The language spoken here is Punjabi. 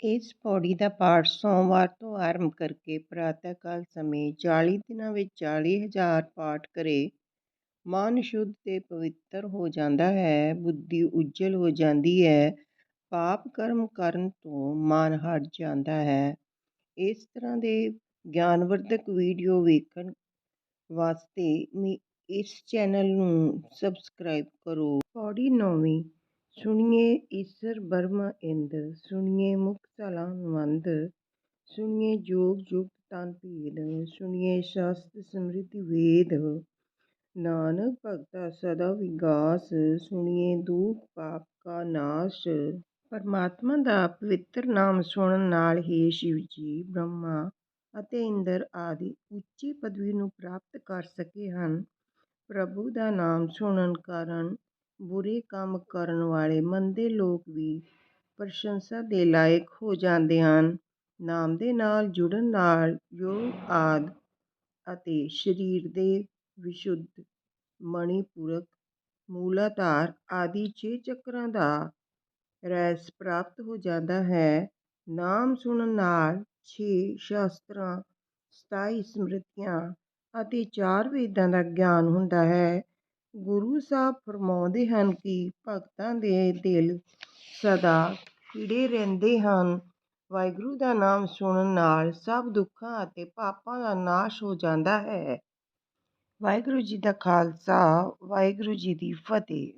ਇਸ ਪੌੜੀ ਦਾ ਪਾਠ ਸੋਮਵਾਰ ਤੋਂ ਆਰੰਭ ਕਰਕੇ ਪ੍ਰਾਤःਕਾਲ ਸਮੇਂ 40 ਦਿਨਾਂ ਵਿੱਚ 40 ਹਜ਼ਾਰ ਪਾਠ ਕਰੇ। ਮਨ ਸ਼ੁੱਧ ਤੇ ਪਵਿੱਤਰ ਹੋ ਜਾਂਦਾ ਹੈ, ਬੁੱਧੀ ਉਜਲ ਹੋ ਜਾਂਦੀ ਹੈ, ਪਾਪ ਕਰਮ ਕਰਨ ਤੋਂ ਮਨ ਹਟ ਜਾਂਦਾ ਹੈ। ਇਸ ਤਰ੍ਹਾਂ ਦੇ ਗਿਆਨਵਰਧਕ ਵੀਡੀਓ ਵੇਖਣ ਵਾਸਤੇ ਇਸ ਚੈਨਲ ਨੂੰ ਸਬਸਕ੍ਰਾਈਬ ਕਰੋ। ਪੌੜੀ ਨੌਵੀਂ ਸੁਣੀਏ ਈਸਰ ਬਰਮਾ ਇੰਦੁ, ਸੁਣੀਏ ਮੁਖ ਸਾਲਾਹਨ ਮੰਦ ਸੁਣੀਐ ਜੋਗ ਜੁਗਤ ਤਨ ਭੇਦ ਸੁਣੀਐ ਸ਼ਾਸਤ ਸਮ੍ਰਿਤਿ ਵੇਦ, ਨਾਨਕ ਭਗਤਾ ਸਦਾ ਵਿਗਾਸ, ਸੁਣੀਏ ਦੂਖ ਪਾਪ ਕਾ ਨਾਸ਼। ਪਰਮਾਤਮਾ ਦਾ ਪਵਿੱਤਰ ਨਾਮ ਸੁਣਨ ਨਾਲ ਹੀ ਸ਼ਿਵ ਜੀ, ਬ੍ਰਹਮਾ ਅਤੇ ਇੰਦਰ ਆਦਿ ਉੱਚੀ ਪਦਵੀ ਨੂੰ ਪ੍ਰਾਪਤ ਕਰ ਸਕੇ ਹਨ। ਪ੍ਰਭੂ ਦਾ ਨਾਮ ਸੁਣਨ ਕਾਰਨ ਬੁਰੇ ਕੰਮ ਕਰਨ ਵਾਲੇ ਮੰਦੇ ਲੋਕ ਵੀ ਪ੍ਰਸ਼ੰਸਾ ਦੇ ਲਾਇਕ ਹੋ ਜਾਂਦੇ ਹਨ। ਨਾਮ ਦੇ ਨਾਲ ਜੁੜਨ ਨਾਲ ਯੋਗ ਆਦਿ ਅਤੇ ਸਰੀਰ ਦੇ ਵਿਸ਼ੁੱਧ, ਮਣੀਪੂਰਕ, ਮੂਲਾਧਾਰ ਆਦਿ ਛੇ ਚੱਕਰਾਂ ਦਾ ਰਹਿਸ ਪ੍ਰਾਪਤ ਹੋ ਜਾਂਦਾ ਹੈ। ਨਾਮ ਸੁਣਨ ਨਾਲ ਛੇ ਸ਼ਾਸਤਰਾਂ, ਸਤਾਈ ਸਮ੍ਰਿਤੀਆਂ ਅਤੇ ਚਾਰ ਵੇਦਾਂ ਦਾ ਗਿਆਨ ਹੁੰਦਾ ਹੈ। ਗੁਰੂ ਸਾਹਿਬ ਫਰਮਾਉਂਦੇ ਹਨ ਕਿ ਭਗਤਾਂ ਦੇ ਦਿਲ ਸਦਾ ਖਿੜੇ ਰਹਿੰਦੇ ਹਨ। ਵਾਹਿਗੁਰੂ ਦਾ ਨਾਮ ਸੁਣਨ ਨਾਲ ਸਭ ਦੁੱਖਾਂ ਅਤੇ ਪਾਪਾਂ ਦਾ ਨਾਸ਼ ਹੋ ਜਾਂਦਾ ਹੈ। ਵਾਹਿਗੁਰੂ ਜੀ ਦਾ ਖਾਲਸਾ, ਵਾਹਿਗੁਰੂ ਜੀ ਦੀ ਫਤਿਹ।